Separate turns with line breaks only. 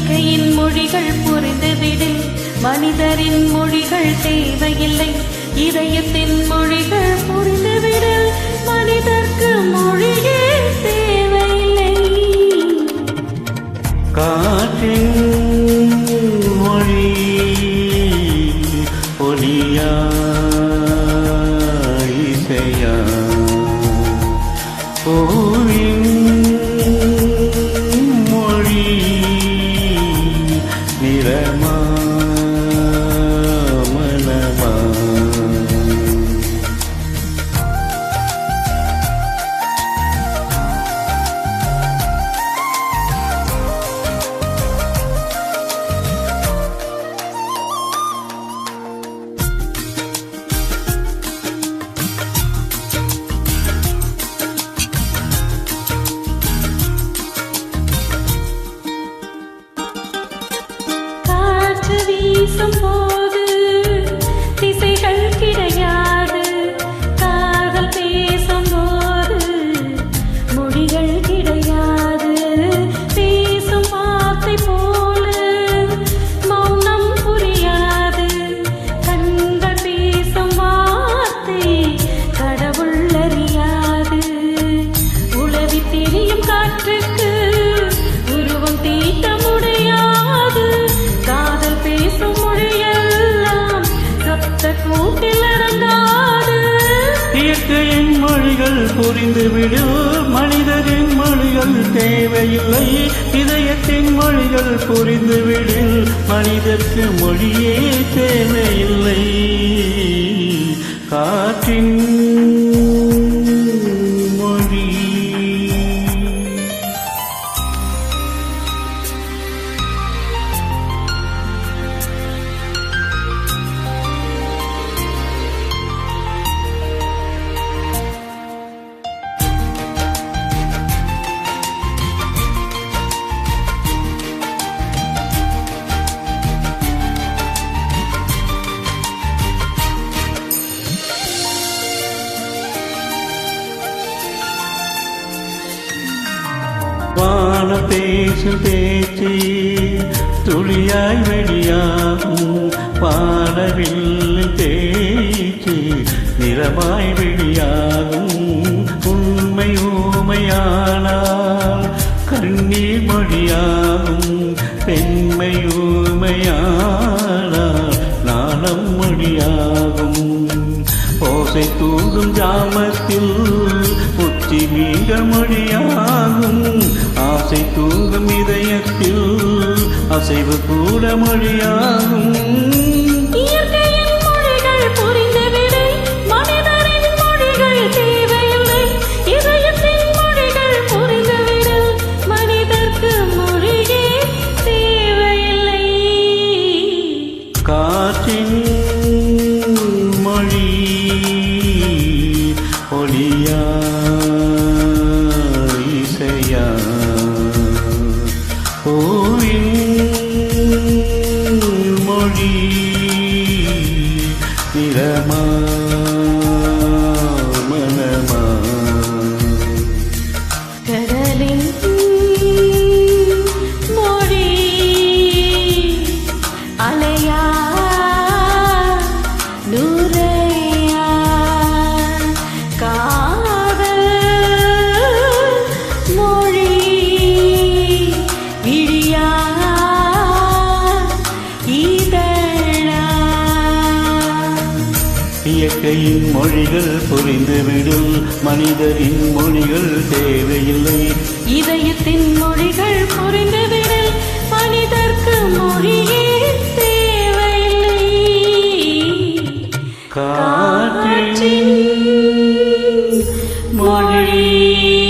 இயற்கையின் மொழிகள் புரிந்துவிடு. மனிதரின் மொழிகள் தேவையில்லை. இதயத்தின் மொழிகள் புரிந்துவிடு. மனிதர்க்கு மொழியே தேவையில்லை.
காற்றின் மொழி ஒளியா இசையா பூவின்
கிடை
இயற்கையின் மொழிகள் புரிந்துவிடு. மனிதரின் மொழிகள் தேவையில்லை. இதயத்தின் மொழிகள் புரிந்துவிடு. மனிதர்க்கு மொழியே தேவையில்லை. வான பேசும் பேச்சு துளியாய் வெளியாகும் வானவில் பேச்சு நிறமாய் வெளியாகும் உண்மை ஊமையானால் கண்ணீர் மொழியாகும் பெண்மை ஊமையானால் நாணம் மொழியாகும். ஓசை தூங்கும் ஜாமத்தில் புத்தி மீக மொழியாகும். ஆசை தூங்கும் இதயத்தில் அசைவு கூட மொழியாகும்.
இயற்கையின்
மொழி நிறமா மனமா.
கடலின்
இயற்கையின் மொழிகள் புரிந்துவிடும். மனிதரின் மொழிகள் தேவையில்லை.
இதயத்தின் மொழிகள் புரிந்துவிடல் மனிதர்க்கு மொழியே தேவையில்லை.
காற்றின் மொழி.